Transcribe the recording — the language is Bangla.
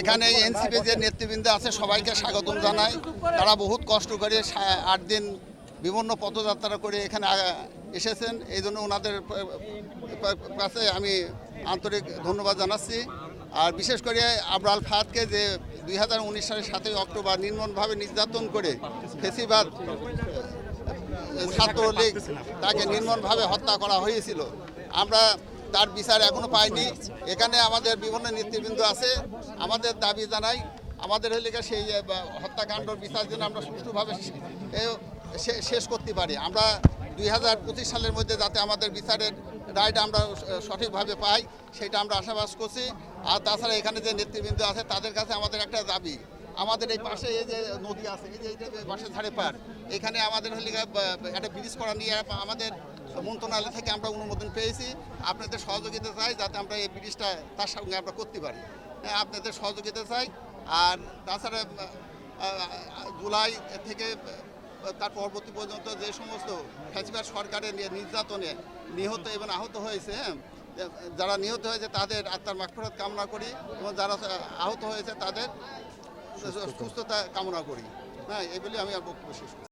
এখানে এনসিপি যে নেতৃবৃন্দ আছে, সবাইকে স্বাগতম জানাই। তারা বহুত কষ্ট করে আট দিন বিভিন্ন পদযাত্রা করে এখানে এসেছেন। এই জন্য ওনাদের কাছে আমি আন্তরিক ধন্যবাদ জানাচ্ছি। আর বিশেষ করে আবরাল ফাহাদকে যে দুই হাজার উনিশ সালের সাতই অক্টোবর নির্মমভাবে নির্যাতন করে ফেসিবাদ, ছাত্রলীগ তাকে নির্মমভাবে হত্যা করা হয়েছিল। আমরা তার বিচার এখনও পাইনি। এখানে আমাদের বিভিন্ন নেতৃবৃন্দ আছে, আমাদের দাবি জানাই, আমাদের হলিকে সেই হত্যাকাণ্ডর বিচার যেন আমরা সুষ্ঠুভাবে শেষ করতে পারি। আমরা দুই হাজার পঁচিশ সালের মধ্যে যাতে আমাদের বিচারের রায়টা আমরা সঠিকভাবে পাই, সেটা আমরা আশাবাস করছি। আর তাছাড়া এখানে যে নেতৃবৃন্দ আছে, তাদের কাছে আমাদের একটা দাবি। আমাদের এই পাশে এই যে নদী আছে, এই যে পাশে ধারে পার এখানে আমাদের হলে একটা ব্রিজ করা নিয়ে আমাদের মন্ত্রণালয় থেকে আমরা অনুমোদন পেয়েছি। আপনাদের সহযোগিতা চাই যাতে আমরা এই ব্রিজটা তার সঙ্গে আমরা করতে পারি। হ্যাঁ, আপনাদের সহযোগিতা চাই। আর তাছাড়া জুলাই থেকে তার পরবর্তী পর্যন্ত যে সমস্ত ফ্যাসিবাদ সরকারের নির্যাতনে নিহত এবং আহত হয়েছে হ্যাঁ, যারা নিহত হয়েছে তাদের আত্মার মাগফিরাত কামনা করি এবং যারা আহত হয়েছে তাদের সুস্থতা কামনা করি। হ্যাঁ এগুলি আমি আর বক্তব্য শেষ করি